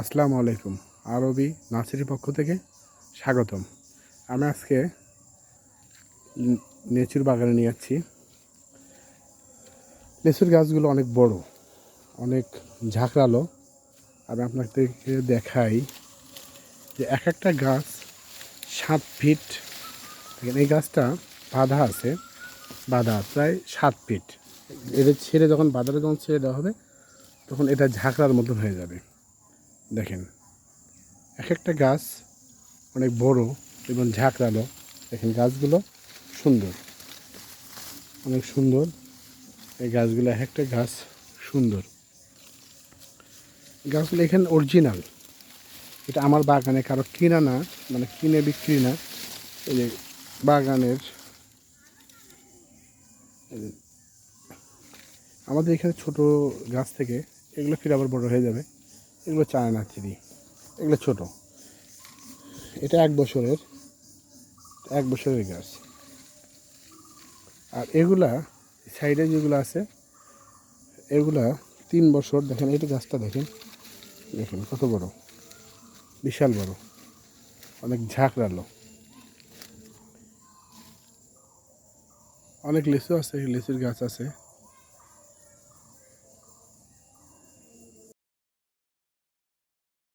আসসালামু আলাইকুম। আরবি নার্সারির পক্ষ থেকে স্বাগতম। আমি আজকে লিচুর বাগানে নিয়ে যাচ্ছি। লিচুর গাছগুলো অনেক বড়, অনেক ঝাঁকড়ালো। আমি আপনাদেরকে দেখাই যে এক একটা গাছ সাত ফিট এই গাছটা বাঁধা আছে, বাঁধা প্রায় সাত ফিট। এটা ছেড়ে যখন বাঁধাটা যখন ছেড়ে দেওয়া হবে, তখন এটা ঝাঁকড়ার মতন হয়ে যাবে। দেখেন এক একটা গাছ অনেক বড় এবং ঝাঁকড়ালো। দেখেন, গাছগুলো সুন্দর, অনেক সুন্দর। এই গাছগুলো এক একটা গাছ সুন্দর। গাছগুলো এখানে অরিজিনাল এটা আমার বাগানে কারও কিনা না মানে কিনে বিক্রি না। এই যে বাগানের আমাদের এখানে ছোট গাছ থেকে এগুলো ফিরে আবার বড় হয়ে যাবে। এগুলো চায়না থ্রি, এগুলো ছোট। এটা এক বছরের এক বছরের গাছ আর এগুলা, সাইডে যেগুলো আছে, এগুলা তিন বছর, দেখেন এই গাছটা দেখেন দেখেন কত বড়, বিশাল বড়, অনেক ঝাঁকড়ালো। অনেক লিচু আছে, লিচুর গাছ আছে।